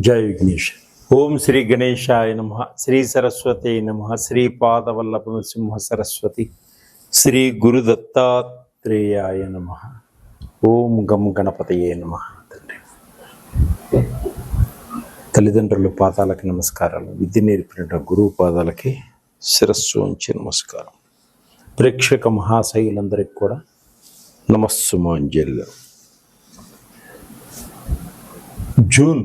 జై విఘ్నేష్. ఓం శ్రీ గణేశాయ నమ శ్రీ సరస్వతి నమ శ్రీ పాదవల్లభ సింహ సరస్వతి శ్రీ గురు దత్తాత్రేయాయ నమ. ఓం గం గణపతయే నమ. తండ్రి. తల్లిదండ్రుల పాదాలకి నమస్కారాలు. విద్య నేర్పిన గురువు పాదాలకి శిరస్సు ఉంచి నమస్కారం. ప్రేక్షక మహాశైలందరికీ కూడా నమస్సుమాంజలి జూన్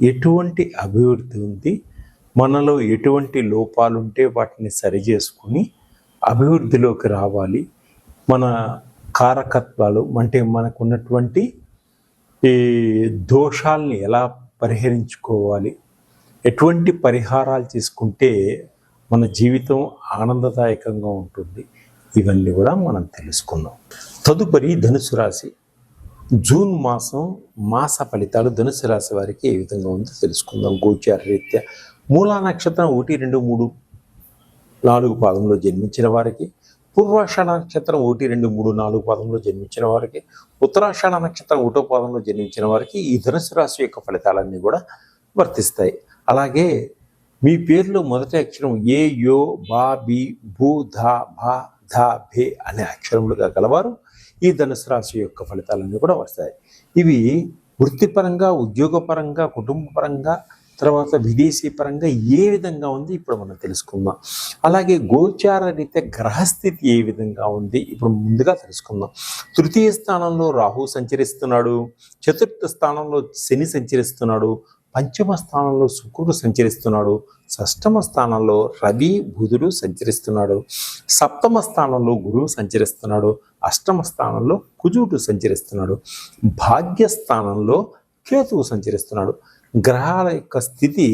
ఎటువంటి అభివృద్ధి ఉంది? మనలో ఎటువంటి లోపాలు ఉంటే వాటిని సరిచేసుకుని అభివృద్ధిలోకి రావాలి. మన కారకత్వాలు అంటే మనకున్నటువంటి ఈ దోషాలని ఎలా పరిహరించుకోవాలి? ఎటువంటి పరిహారాలు తీసుకుంటే మన జీవితం ఆనందదాయకంగా ఉంటుంది? ఇవన్నీ కూడా మనం తెలుసుకుందాం. తదుపరి ధనుసు రాశి. జూన్ మాసం మాస ఫలితాలు ధనుసు రాశి వారికి ఏ విధంగా ఉందో తెలుసుకుందాం. గోచార రీత్యా మూలా నక్షత్రం ఒకటి రెండు మూడు నాలుగు పాదంలో జన్మించిన వారికి పూర్వాషాఢ నక్షత్రం ఒకటి రెండు మూడు నాలుగు పాదంలో జన్మించిన వారికి ఉత్తరాషాఢ నక్షత్రం ఒకటో పాదంలో జన్మించిన వారికి ఈ ధనుసు రాశి యొక్క ఫలితాలన్నీ కూడా వర్తిస్తాయి. అలాగే మీ పేరులో మొదటి అక్షరం ఏ యో బా బి భూ ధా భా ధా భే అనే అక్షరములుగా గలవారు. ఈ ధనుసు రాశి యొక్క ఫలితాలన్నీ కూడా వస్తాయి. ఇవి వృత్తిపరంగా ఉద్యోగపరంగా కుటుంబపరంగా తర్వాత విదేశీ పరంగా ఏ విధంగా ఉంది ఇప్పుడు మనం తెలుసుకుందాం. అలాగే గోచార రీత్యా గ్రహస్థితి ఏ విధంగా ఉంది ఇప్పుడు ముందుగా తెలుసుకుందాం. తృతీయ స్థానంలో రాహు సంచరిస్తున్నాడు చతుర్థ స్థానంలో శని సంచరిస్తున్నాడు పంచమ స్థానంలో శుక్రుడు సంచరిస్తున్నాడు షష్టమ స్థానంలో రవి బుధుడు సంచరిస్తున్నాడు సప్తమ స్థానంలో గురువు సంచరిస్తున్నాడు అష్టమ స్థానంలో కుజుడు సంచరిస్తున్నాడు. భాగ్యస్థానంలో కేతువు సంచరిస్తున్నాడు. గ్రహాల యొక్క స్థితి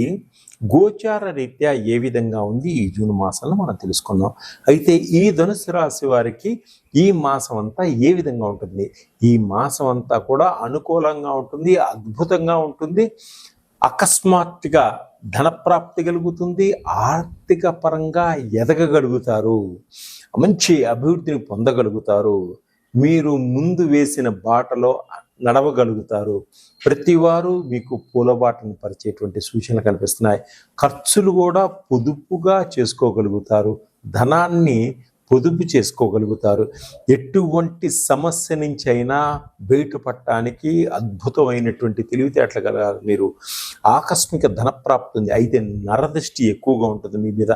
గోచార రీత్యా ఏ విధంగా ఉంది? ఈ జూన్ మాసంలో మనం తెలుసుకుందాం. అయితే ఈ ధనుసు రాశి వారికి ఈ మాసం అంతా ఏ విధంగా ఉంటుంది? ఈ మాసం అంతా కూడా అనుకూలంగా ఉంటుంది అద్భుతంగా ఉంటుంది. అకస్మాత్తుగా ధనప్రాప్తి కలుగుతుంది ఆర్థిక పరంగా ఎదగగలుగుతారు మంచి అభివృద్ధిని పొందగలుగుతారు మీరు ముందు వేసిన బాటలో నడవగలుగుతారు. ప్రతివారు మీకు పూలబాటను పరిచేటువంటి సూచనలు కనిపిస్తున్నాయి. ఖర్చులు కూడా పొదుపుగా చేసుకోగలుగుతారు. ధనాన్ని పొదుపు చేసుకోగలుగుతారు. ఎటువంటి సమస్య నుంచి అయినా బయటపడటానికి అద్భుతమైనటువంటి తెలివితేటలు గల మీరు ఆకస్మిక ధనప్రాప్తి ఉంది అయితే నరదృష్టి ఎక్కువగా ఉంటుంది మీ మీద.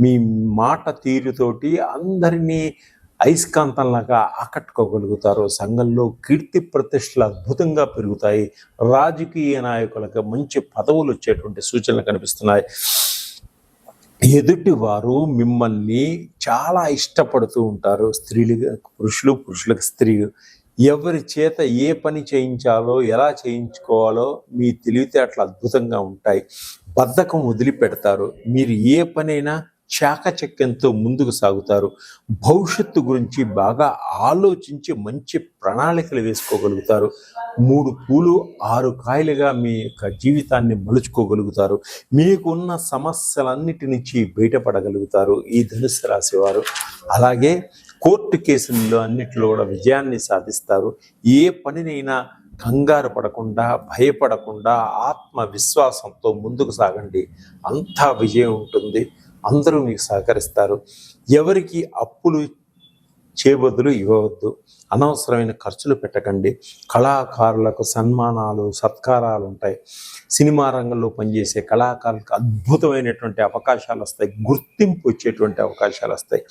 మీ మాట తీరుతోటి అందరినీ అయస్కాంతంలాగా ఆకట్టుకోగలుగుతారు. సంఘంలో కీర్తి ప్రతిష్టలు అద్భుతంగా పెరుగుతాయి. రాజకీయ నాయకులకు మంచి పదవులు వచ్చేటువంటి సూచనలు కనిపిస్తున్నాయి. ఎదుటివారు మిమ్మల్ని చాలా ఇష్టపడుతూ ఉంటారు. స్త్రీలుగా పురుషులు పురుషులకు స్త్రీలు ఎవరి చేత ఏ పని చేయించాలో ఎలా చేయించుకోవాలో మీ తెలివితేటలు అద్భుతంగా ఉంటాయి. బద్ధకం వదిలిపెడతారు. మీరు ఏ పనైనా చాకచక్యంతో ముందుకు సాగుతారు. భవిష్యత్తు గురించి బాగా ఆలోచించి మంచి ప్రణాళికలు వేసుకోగలుగుతారు. మూడు పూలు ఆరు కాయలుగా మీ యొక్క జీవితాన్ని మలుచుకోగలుగుతారు. మీకున్న సమస్యలన్నిటి నుంచి బయటపడగలుగుతారు ఈ ధనుసు రాశి వారు. అలాగే కోర్టు కేసుల్లో అన్నిటిలో కూడా విజయాన్ని సాధిస్తారు. ఏ పనినైనా కంగారు పడకుండా భయపడకుండా ఆత్మవిశ్వాసంతో ముందుకు సాగండి. అంతా విజయం ఉంటుంది. అందరూ మీకు సహకరిస్తారు. ఎవరికి అప్పులు చేయబద్దులు ఇవ్వవద్దు. అనవసరమైన ఖర్చులు పెట్టకండి. కళాకారులకు సన్మానాలు సత్కారాలు ఉంటాయి. సినిమా రంగంలో పనిచేసే కళాకారులకు అద్భుతమైనటువంటి అవకాశాలు వస్తాయి. గుర్తింపు వచ్చేటువంటి అవకాశాలు వస్తాయి.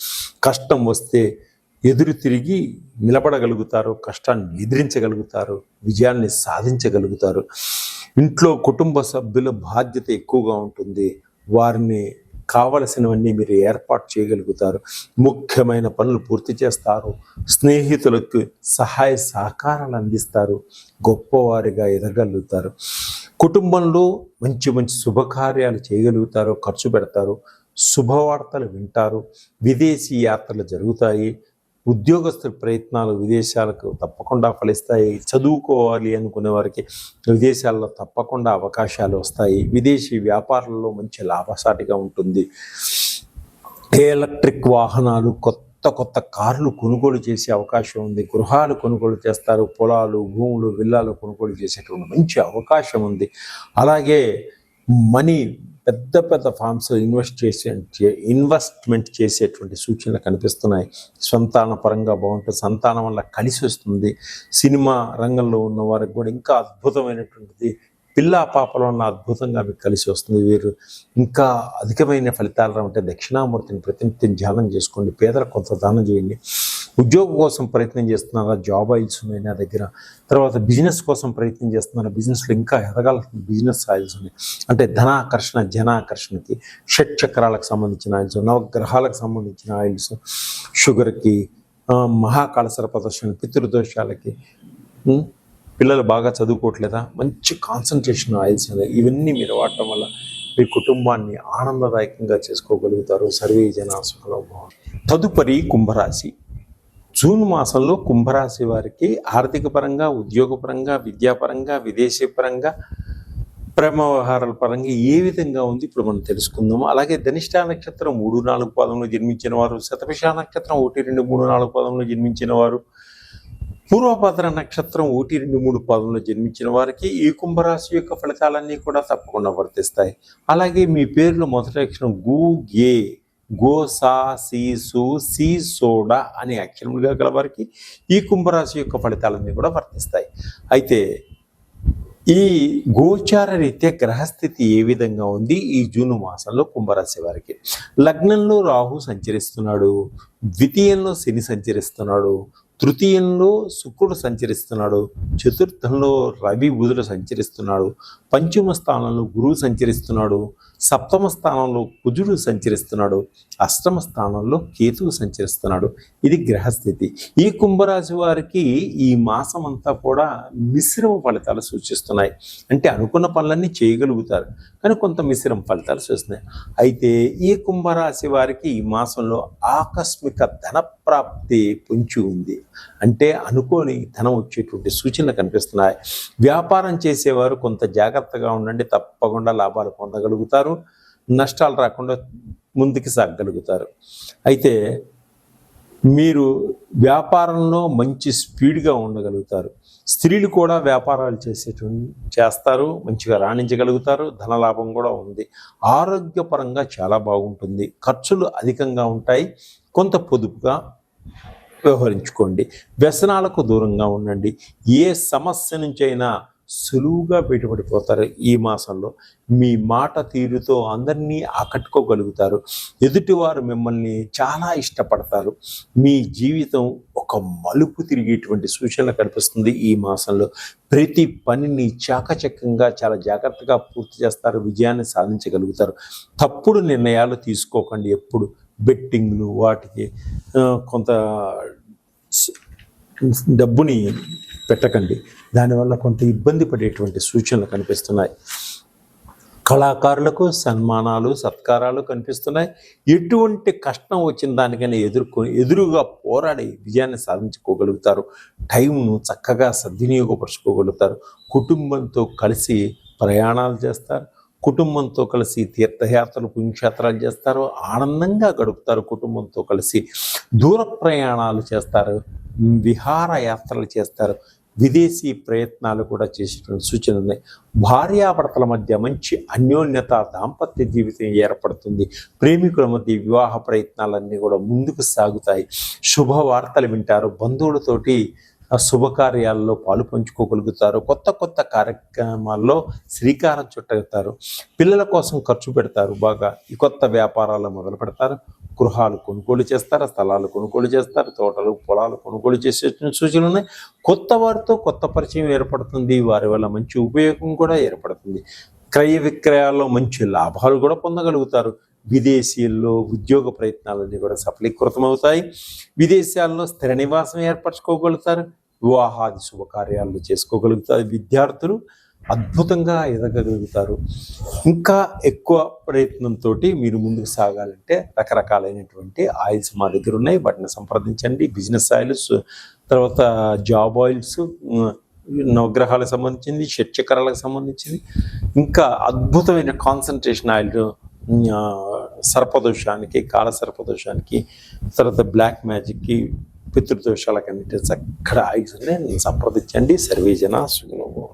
కష్టం వస్తే ఎదురు తిరిగి నిలబడగలుగుతారు. కష్టాన్ని ఎదిరించగలుగుతారు విజయాన్ని సాధించగలుగుతారు. ఇంట్లో కుటుంబ సభ్యుల బాధ్యత ఎక్కువగా ఉంటుంది. వారిని కావలసినవన్నీ మీరు ఏర్పాటు చేయగలుగుతారు. ముఖ్యమైన పనులు పూర్తి చేస్తారు. స్నేహితులకు సహాయ సహకారాలు అందిస్తారు. గొప్పవారిగా ఎదగలుగుతారు. కుటుంబంలో మంచి మంచి శుభకార్యాలు చేయగలుగుతారు. ఖర్చు పెడతారు. శుభవార్తలు వింటారు. విదేశీ యాత్రలు జరుగుతాయి. ఉద్యోగస్తుల ప్రయత్నాలు విదేశాలకు తప్పకుండా ఫలిస్తాయి. చదువుకోవాలి అనుకునే వారికి విదేశాల్లో తప్పకుండా అవకాశాలు వస్తాయి. విదేశీ వ్యాపారాల్లో మంచి లాభసాటిగా ఉంటుంది. ఎలక్ట్రిక్ వాహనాలు కొత్త కొత్త కార్లు కొనుగోలు చేసే అవకాశం ఉంది. గృహాలు కొనుగోలు చేస్తారు. పొలాలు భూములు విల్లాలు కొనుగోలు చేసేటువంటి మంచి అవకాశం ఉంది. అలాగే మనీ పెద్ద పెద్ద ఫార్మ్స్ ఇన్వెస్ట్ చేసే ఇన్వెస్ట్మెంట్ చేసేటువంటి సూచనలు కనిపిస్తున్నాయి. సంతాన పరంగా బాగుంటుంది. సంతానం వల్ల కలిసి వస్తుంది. సినిమా రంగంలో ఉన్న వారికి కూడా ఇంకా అద్భుతమైనటువంటిది పిల్ల పాపల వల్ల అద్భుతంగా మీకు కలిసి వస్తుంది. వీరు ఇంకా అధికమైన ఫలితాలు రావంటే దక్షిణామూర్తిని ప్రతినిత్యం ధ్యానం చేసుకోండి. పేదలకు కొంత దానం చేయండి. ఉద్యోగం కోసం ప్రయత్నం చేస్తున్నారా? జాబ్ ఆయిల్స్ ఉన్నాయి నా దగ్గర. తర్వాత బిజినెస్ కోసం ప్రయత్నం చేస్తున్నారా? బిజినెస్లో ఇంకా ఎదగాల్సిన బిజినెస్ ఆయిల్స్ ఉన్నాయి. అంటే ధనాకర్షణ జనాకర్షణకి షట్ చక్రాలకు సంబంధించిన ఆయిల్స్ నవగ్రహాలకు సంబంధించిన ఆయిల్స్ షుగర్కి మహాకాళసర ప్రదర్శన పితృదోషాలకి పిల్లలు బాగా చదువుకోవట్లేదా? మంచి కాన్సన్ట్రేషన్ ఆయిల్స్ ఉన్నాయి. ఇవన్నీ మీరు వాడటం వల్ల మీ కుటుంబాన్ని ఆనందదాయకంగా చేసుకోగలుగుతారు. సర్వే జన సుఖలో తదుపరి కుంభరాశి. జూన్ మాసంలో కుంభరాశి వారికి ఆర్థిక పరంగా ఉద్యోగపరంగా విద్యాపరంగా విదేశీ పరంగా ప్రేమ వ్యవహారాల పరంగా ఏ విధంగా ఉంది ఇప్పుడు మనం తెలుసుకుందాం అలాగే ధనిష్ట నక్షత్రం మూడు నాలుగు పాదంలో జన్మించిన వారు శతభిష నక్షత్రం ఒకటి రెండు మూడు నాలుగు పాదంలో జన్మించిన వారు పూర్వభద్ర నక్షత్రం ఒకటి రెండు మూడు పాదంలో జన్మించిన వారికి ఈ కుంభరాశి యొక్క ఫలితాలన్నీ కూడా తప్పకుండా వర్తిస్తాయి. అలాగే మీ పేరులో మొదటి అక్షరం గు గే గో సా సి సు సి సోడా అనే అక్షరములుగా గల వారికి ఈ కుంభరాశి యొక్క ఫలితాలన్నీ కూడా వర్తిస్తాయి. అయితే ఈ గోచార రీత్యా గ్రహస్థితి ఏ విధంగా ఉంది? ఈ జూన్ మాసంలో కుంభరాశి వారికి. లగ్నంలో రాహు సంచరిస్తున్నాడు. ద్వితీయంలో శని సంచరిస్తున్నాడు. తృతీయంలో శుక్రుడు సంచరిస్తున్నాడు చతుర్థంలో రవి బుధుడు సంచరిస్తున్నాడు పంచమ స్థానంలో గురువు సంచరిస్తున్నాడు సప్తమ స్థానంలో కుజుడు సంచరిస్తున్నాడు అష్టమ స్థానంలో కేతువు సంచరిస్తున్నాడు. ఇది గ్రహస్థితి. ఈ కుంభరాశి వారికి ఈ మాసం అంతా కూడా మిశ్రమ ఫలితాలు సూచిస్తున్నాయి. అంటే అనుకున్న పనులన్నీ చేయగలుగుతారు కానీ కొంత మిశ్రమ ఫలితాలు సూచిస్తున్నాయి. అయితే ఈ కుంభరాశి వారికి ఈ మాసంలో ఆకస్మిక ధన ప్రాప్తి పొంచి ఉంది. అంటే అనుకోని ధనం వచ్చేటువంటి సూచనలు కనిపిస్తున్నాయి. వ్యాపారం చేసేవారు కొంత జాగ్రత్తగా ఉండండి. తప్పకుండా లాభాలు పొందగలుగుతారు. నష్టాలు రాకుండా ముందుకు సాగగలుగుతారు. అయితే మీరు వ్యాపారంలో మంచి స్పీడ్గా ఉండగలుగుతారు. స్త్రీలు కూడా వ్యాపారాలు చేసేటు చేస్తారు మంచిగా రాణించగలుగుతారు ధనలాభం కూడా ఉంది. ఆరోగ్యపరంగా చాలా బాగుంటుంది. ఖర్చులు అధికంగా ఉంటాయి. కొంత పొదుపుగా వ్యవహరించుకోండి. వ్యసనాలకు దూరంగా ఉండండి. ఏ సమస్య నుంచైనా సులువుగా పెట్టుబడిపోతారు ఈ మాసంలో. మీ మాట తీరుతో అందరినీ ఆకట్టుకోగలుగుతారు. ఎదుటివారు మిమ్మల్ని చాలా ఇష్టపడతారు. మీ జీవితం ఒక మలుపు తిరిగేటువంటి సూచనలు కనిపిస్తుంది ఈ మాసంలో. ప్రతి పనిని చాకచక్యంగా చాలా జాగ్రత్తగా పూర్తి చేస్తారు. విజయాన్ని సాధించగలుగుతారు. తప్పుడు నిర్ణయాలు తీసుకోకండి ఎప్పుడు. బెట్టింగ్లు వాటికి కొంత డబ్బుని పెట్టకండి. దానివల్ల కొంత ఇబ్బంది పడేటువంటి సూచనలు కనిపిస్తున్నాయి. కళాకారులకు సన్మానాలు సత్కారాలు కనిపిస్తున్నాయి. ఎటువంటి కష్టం వచ్చిన దానికైనా ఎదుర్కొని ఎదురుగా పోరాడి విజయాన్ని సాధించుకోగలుగుతారు. టైంను చక్కగా సద్వినియోగపరుచుకోగలుగుతారు. కుటుంబంతో కలిసి ప్రయాణాలు చేస్తారు. కుటుంబంతో కలిసి తీర్థయాత్రలు పుణ్యక్షేత్రాలు చేస్తారు. ఆనందంగా గడుపుతారు కుటుంబంతో కలిసి. దూర ప్రయాణాలు చేస్తారు. విహారయాత్రలు చేస్తారు. విదేశీ ప్రయత్నాలు కూడా చేసేటువంటి సూచనలు ఉన్నాయి. భార్యాభర్తల మధ్య మంచి అన్యోన్యత దాంపత్య జీవితం ఏర్పడుతుంది. ప్రేమికుల మధ్య వివాహ ప్రయత్నాలన్నీ కూడా ముందుకు సాగుతాయి. శుభవార్తలు వింటారు. బంధువులతోటి శుభకార్యాల్లో పాలు పంచుకోగలుగుతారు. కొత్త కొత్త కార్యక్రమాల్లో శ్రీకారం చుట్టగలుగుతారు పిల్లల కోసం ఖర్చు పెడతారు బాగా. ఈ కొత్త వ్యాపారాలు మొదలు పెడతారు. గృహాలు కొనుగోలు చేస్తారు స్థలాలు కొనుగోలు చేస్తారు తోటలు పొలాలు కొనుగోలు చేసే సూచనలు ఉన్నాయి. కొత్త వారితో కొత్త పరిచయం ఏర్పడుతుంది. వారి వల్ల మంచి ఉపయోగం కూడా ఏర్పడుతుంది. క్రయ విక్రయాల్లో మంచి లాభాలు కూడా పొందగలుగుతారు. విదేశీల్లో ఉద్యోగ ప్రయత్నాలన్నీ కూడా సఫలీకృతమవుతాయి. విదేశాల్లో స్థిర నివాసం ఏర్పరచుకోగలుగుతారు. వివాహాది శుభకార్యాలు చేసుకోగలుగుతారు విద్యార్థులు. అద్భుతంగా ఎదగగలుగుతారు. ఇంకా ఎక్కువ ప్రయత్నంతో మీరు ముందుకు సాగాలంటే రకరకాలైనటువంటి ఆయిల్స్ మా దగ్గర ఉన్నాయి. వాటిని సంప్రదించండి. బిజినెస్ ఆయిల్స్ తర్వాత జాబ్ ఆయిల్స్ నవగ్రహాలకు సంబంధించింది షట్చక్రాలకు సంబంధించింది. ఇంకా అద్భుతమైన కాన్సన్ట్రేషన్ ఆయిల్ సర్పదోషానికి కాల సర్పదోషానికి తర్వాత బ్లాక్ మ్యాజిక్కి పితృదోషాలకు అన్నిటి చక్కడ ఆయిల్స్ సంప్రదించండి. సర్వేజన సుగుణము